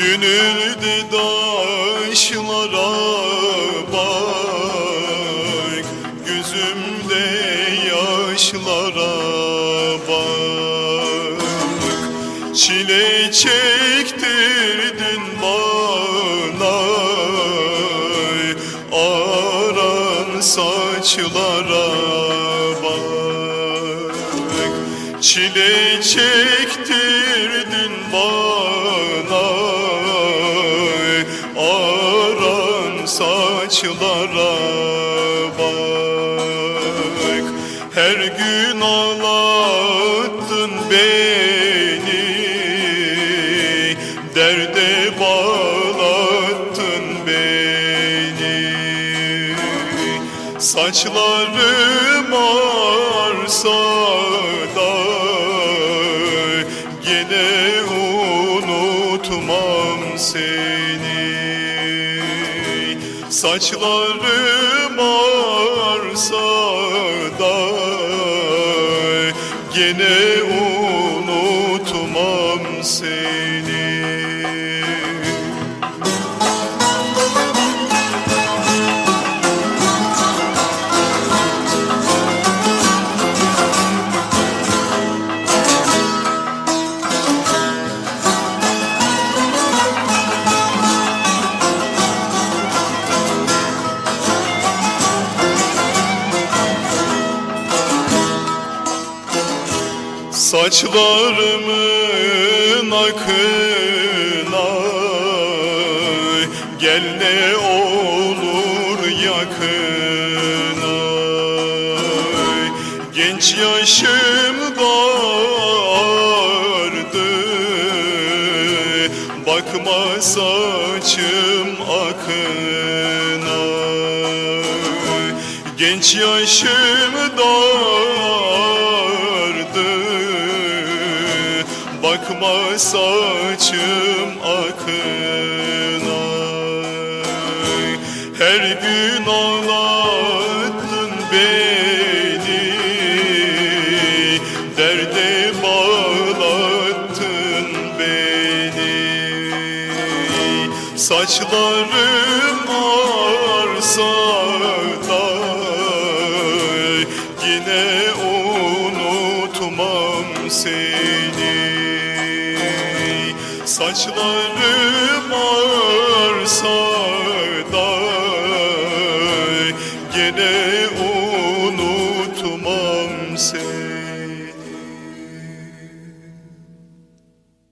Gönül didaşlara bak Gözümde yaşlara bak. Çile çektirdin bana Aran saçlara bak. Çile çektirdin bana. Saçlara bak. Her gün ağlattın beni Derde bağlattın beni. Saçlarım arsa da Gene unutmam seni Saçlarım arsa da Gene unutmam seni Saçlarımın akına Gel ne olur yakına. Genç yaşım vardı Bakma saçım akına. Genç yaşım Saçım akına Her gün ağlattın beni. Derde bağlattın beni. Saçlarım arsa Yine unutmam seni Saçlarım ağırsa da Gene unutmam seni.